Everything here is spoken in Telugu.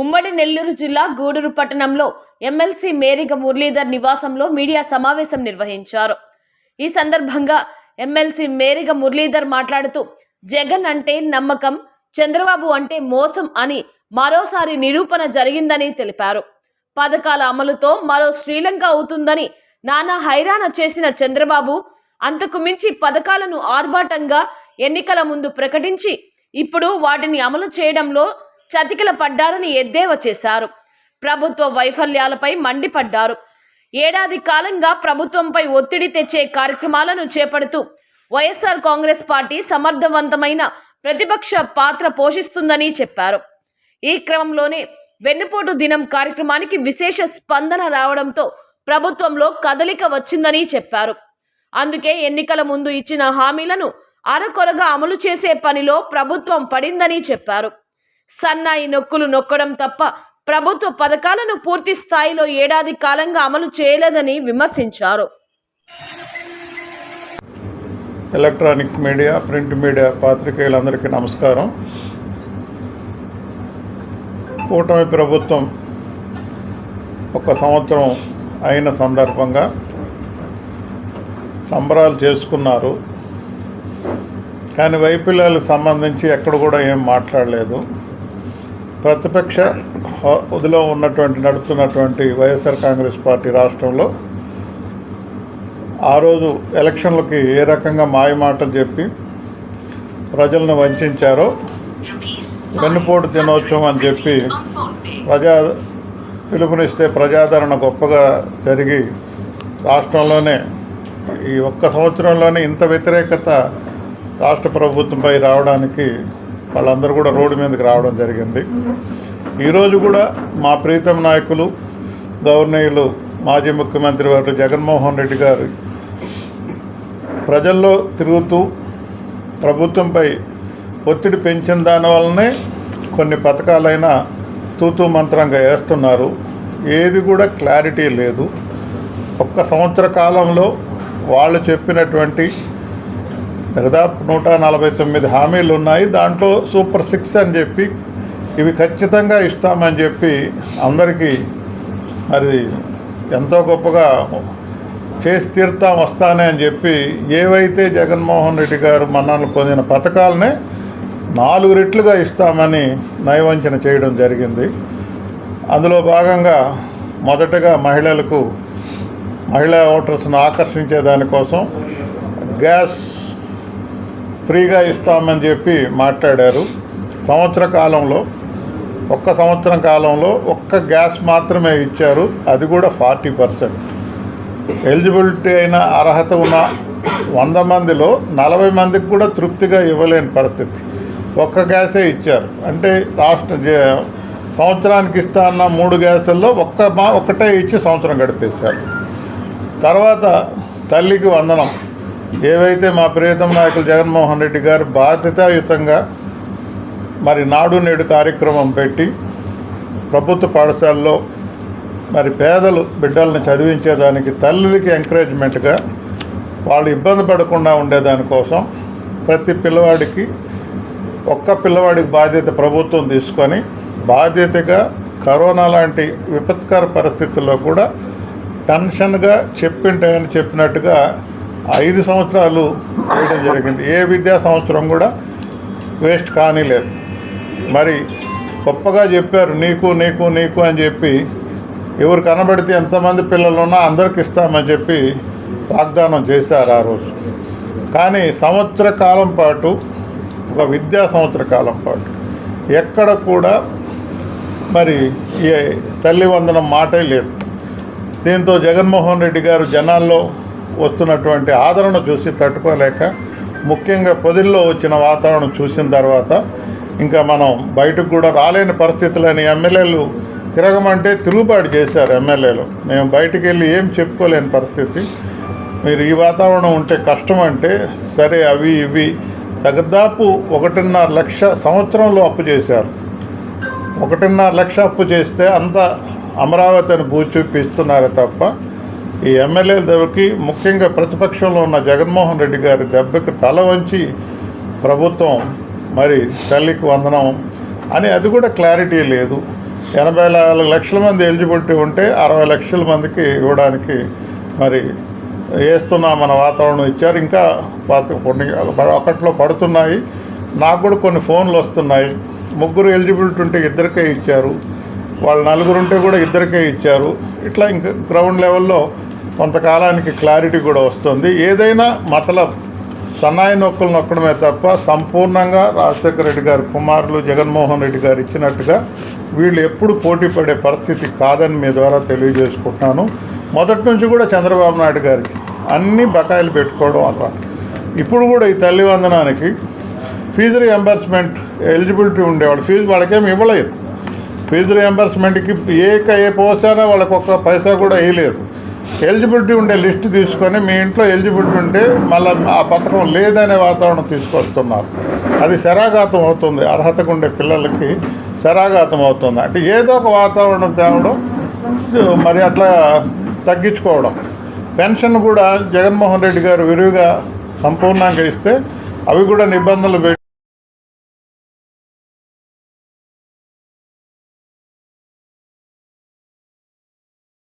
ఉమ్మడి నెల్లూరు జిల్లా గూడూరు పట్టణంలో ఎమ్మెల్సీ మేరిగ మురళీధర్ నివాసంలో మీడియా సమావేశం నిర్వహించారు. ఈ సందర్భంగా ఎమ్మెల్సీ మేరిగ మురళీధర్ మాట్లాడుతూ జగన్ అంటే నమ్మకం చంద్రబాబు అంటే మోసం అని మరోసారి నిరూపణ జరిగిందని తెలిపారు. పథకాల అమలుతో మరో శ్రీలంక అవుతుందని నానా హైరాణ చేసిన చంద్రబాబు అంతకు మించి పథకాలను ఆర్భాటంగా ఎన్నికల ముందు ప్రకటించి ఇప్పుడు వాటిని అమలు చేయడంలో చతికిల పడ్డారని ఎద్దేవా చేశారు? ప్రభుత్వ వైఫల్యాలపై మండిపడ్డారు. ఏడాది కాలంగా ప్రభుత్వంపై ఒత్తిడి తెచ్చే కార్యక్రమాలను చేపడుతూ వైఎస్ఆర్ కాంగ్రెస్ పార్టీ సమర్థవంతమైన ప్రతిపక్ష పాత్ర పోషిస్తుందని చెప్పారు. ఈ క్రమంలోనే వెన్నుపోటు దినం కార్యక్రమానికి విశేష స్పందన రావడంతో ప్రభుత్వంలో కదలిక వచ్చిందని చెప్పారు. అందుకే ఎన్నికల ముందు ఇచ్చిన హామీలను అరకొరగా అమలు చేసే పనిలో ప్రభుత్వం పడిందని చెప్పారు. సన్నాయి నొక్కులు నొక్కడం తప్ప ప్రభుత్వ పథకాలను పూర్తి స్థాయిలో ఏడాది కాలంగా అమలు చేయలేదని విమర్శించారు. ఎలక్ట్రానిక్ మీడియా ప్రింట్ మీడియా పాత్రికేయులందరికీ నమస్కారం. కూటమి ప్రభుత్వం ఒక సంవత్సరం అయిన సందర్భంగా సంబరాలు చేసుకున్నారు. కానీ వైఫల్యాలకు సంబంధించి ఎక్కడ కూడా ఏం మాట్లాడలేదు. ప్రతిపక్ష హోదాలో ఉన్నటువంటి నడుపుతున్నటువంటి వైఎస్ఆర్ కాంగ్రెస్ పార్టీ రాష్ట్రంలో ఆ రోజు ఎలక్షన్లకి ఏ రకంగా మాయమాటలు చెప్పి ప్రజలను వంచారో వెన్నుపోటు దినోత్సవం అని చెప్పి ప్రజా పిలుపునిస్తే ప్రజాదరణ గొప్పగా జరిగి రాష్ట్రంలోనే ఈ ఒక్క సంవత్సరంలోనే ఇంత వ్యతిరేకత రాష్ట్ర ప్రభుత్వంపై రావడానికి వాళ్ళందరూ కూడా రోడ్డు మీదకి రావడం జరిగింది. ఈరోజు కూడా మా ప్రీతం నాయకులు గవర్నీయులు మాజీ ముఖ్యమంత్రి వారు జగన్మోహన్ రెడ్డి గారు ప్రజల్లో తిరుగుతూ ప్రభుత్వంపై ఒత్తిడి పెంచిన దానివల్లనే కొన్ని పథకాలైనా తూతూ మంత్రంగా వేస్తున్నారు. ఏది కూడా క్లారిటీ లేదు. ఒక్క సంవత్సర కాలంలో వాళ్ళు చెప్పినటువంటి దాదాపు నూట నలభై తొమ్మిది హామీలు ఉన్నాయి. దాంట్లో సూపర్ సిక్స్ అని చెప్పి ఇవి ఖచ్చితంగా ఇస్తామని చెప్పి అందరికీ మరి ఎంతో గొప్పగా చేసి తీరుతాం వస్తానే అని చెప్పి ఏవైతే జగన్మోహన్ రెడ్డి గారు మన్నలు పొందిన పథకాలనే నాలుగు రెట్లుగా ఇస్తామని నయవంచన చేయడం జరిగింది. అందులో భాగంగా మొదటగా మహిళలకు మహిళా ఓటర్స్ను ఆకర్షించే దానికోసం గ్యాస్ ఫ్రీగా ఇస్తామని చెప్పి మాట్లాడారు. సంవత్సర కాలంలో ఒక్క సంవత్సరం కాలంలో ఒక్క గ్యాస్ మాత్రమే ఇచ్చారు. అది కూడా ఫార్టీ పర్సెంట్. ఎలిజిబిలిటీ అయిన అర్హత ఉన్న వంద మందిలో నలభై మందికి కూడా తృప్తిగా ఇవ్వలేని పరిస్థితి. ఒక్క గ్యాసే ఇచ్చారు. అంటే రాష్ట్ర జ- సంవత్సరానికి ఇస్తా అన్న మూడు గ్యాసుల్లో ఒక్క మా ఒకటే ఇచ్చి సంవత్సరం గడిపేశారు. తర్వాత తల్లికి వందనం. ఏవైతే మా ప్రియతమ నాయకులు జగన్మోహన్ రెడ్డి గారు బాధ్యతాయుతంగా మరి నాడు నేడు కార్యక్రమం పెట్టి ప్రభుత్వ పాఠశాలలో మరి పేదలు బిడ్డలను చదివించేదానికి తల్లికి ఎంకరేజ్మెంట్గా వాళ్ళు ఇబ్బంది పడకుండా ఉండేదానికోసం ప్రతి పిల్లవాడికి ఒక్క పిల్లవాడికి బాధ్యత ప్రభుత్వం తీసుకొని బాధ్యతగా కరోనా లాంటి విపత్కర పరిస్థితుల్లో కూడా టెన్షన్గా చెప్పింటాయని చెప్పినట్టుగా ఐదు సంవత్సరాలు వేయడం జరిగింది. ఏ విద్యా సంవత్సరం కూడా వేస్ట్ కానీ లేదు. మరి గొప్పగా చెప్పారు నీకు నీకు నీకు అని చెప్పి ఎవరు కనబడితే ఎంతమంది పిల్లలు ఉన్నా అందరికి ఇస్తామని చెప్పి వాగ్దానం చేశారు ఆ రోజు. కానీ సంవత్సర కాలం పాటు ఒక విద్యా సంవత్సర కాలం పాటు ఎక్కడ కూడా మరి ఈ తల్లి వందనం మాటే లేదు. దీంతో జగన్మోహన్ రెడ్డి గారు జనాల్లో వస్తున్నటువంటి ఆదరణ చూసి తట్టుకోలేక ముఖ్యంగా పొదిల్లో వచ్చిన వాతావరణం చూసిన తర్వాత ఇంకా మనం బయటకు కూడా రాలేని పరిస్థితులని ఎమ్మెల్యేలు తిరగమంటే తిరుగుబాటు చేశారు ఎమ్మెల్యేలు. మేము బయటికి వెళ్ళి ఏం చెప్పుకోలేని పరిస్థితి. మీరు ఈ వాతావరణం ఉంటే కష్టం అంటే సరే అవి ఇవి దాదాపు ఒకటిన్నర లక్ష సంవత్సరంలో అప్పు చేశారు. ఒకటిన్నర లక్ష అప్పు చేస్తే అంత అమరావతిని భూచూపిస్తున్నారే తప్ప ఈ ఎమ్మెల్యేల దెబ్బకి ముఖ్యంగా ప్రతిపక్షంలో ఉన్న జగన్మోహన్ రెడ్డి గారి దెబ్బకి తల వంచి ప్రభుత్వం మరి తల్లికి వందనం అని అది కూడా క్లారిటీ లేదు. ఎనభై నాలుగు లక్షల మంది ఎలిజిబిలిటీ ఉంటే అరవై లక్షల మందికి ఇవ్వడానికి మరి వేస్తున్నా మన వాతావరణం ఇచ్చారు. ఇంకా పాత- కొన్ని ఒకట్లో పడుతున్నాయి. నాకు కూడా కొన్ని ఫోన్లు వస్తున్నాయి. ముగ్గురు ఎలిజిబిలిటీ ఉంటే ఇద్దరికే ఇచ్చారు. వాళ్ళు నలుగురు ఉంటే కూడా ఇద్దరికే ఇచ్చారు. ఇట్లా ఇంకా గ్రౌండ్ లెవెల్లో కొంతకాలానికి క్లారిటీ కూడా వస్తుంది. ఏదైనా మతలబ్ సన్నాయి నొక్కులు నొక్కడమే తప్ప సంపూర్ణంగా రాజశేఖర రెడ్డి గారి కుమారులు జగన్మోహన్ రెడ్డి గారు ఇచ్చినట్టుగా వీళ్ళు ఎప్పుడు పోటీ పడే పరిస్థితి కాదని మీ ద్వారా తెలియజేసుకుంటున్నాను. మొదటి నుంచి కూడా చంద్రబాబు నాయుడు గారికి అన్ని బకాయిలు పెట్టుకోవడం అలా ఇప్పుడు కూడా ఈ తల్లి వందనానికి ఫీజు రియంబర్స్మెంట్ ఎలిజిబిలిటీ ఉండేవాళ్ళు ఫీజు వాళ్ళకేమి ఇవ్వలేదు. ఫీజు రియంబర్స్మెంట్కి ఏ ఏ పోసానో వాళ్ళకి ఒక్క పైసా కూడా వేయలేదు. ఎలిజిబిలిటీ ఉండే లిస్ట్ తీసుకొని మీ ఇంట్లో ఎలిజిబిలిటీ ఉంటే మళ్ళీ ఆ పథకం లేదనే వాతావరణం తీసుకొస్తున్నారు. అది శరాఘాతం అవుతుంది. అర్హతకు ఉండే పిల్లలకి శరాఘాతం అవుతుంది. అంటే ఏదో ఒక వాతావరణం తేవడం మరి అట్లా తగ్గించుకోవడం. పెన్షన్ కూడా జగన్మోహన్ రెడ్డి గారు విరివిగా సంపూర్ణంగా ఇస్తే అవి కూడా నిబంధనలు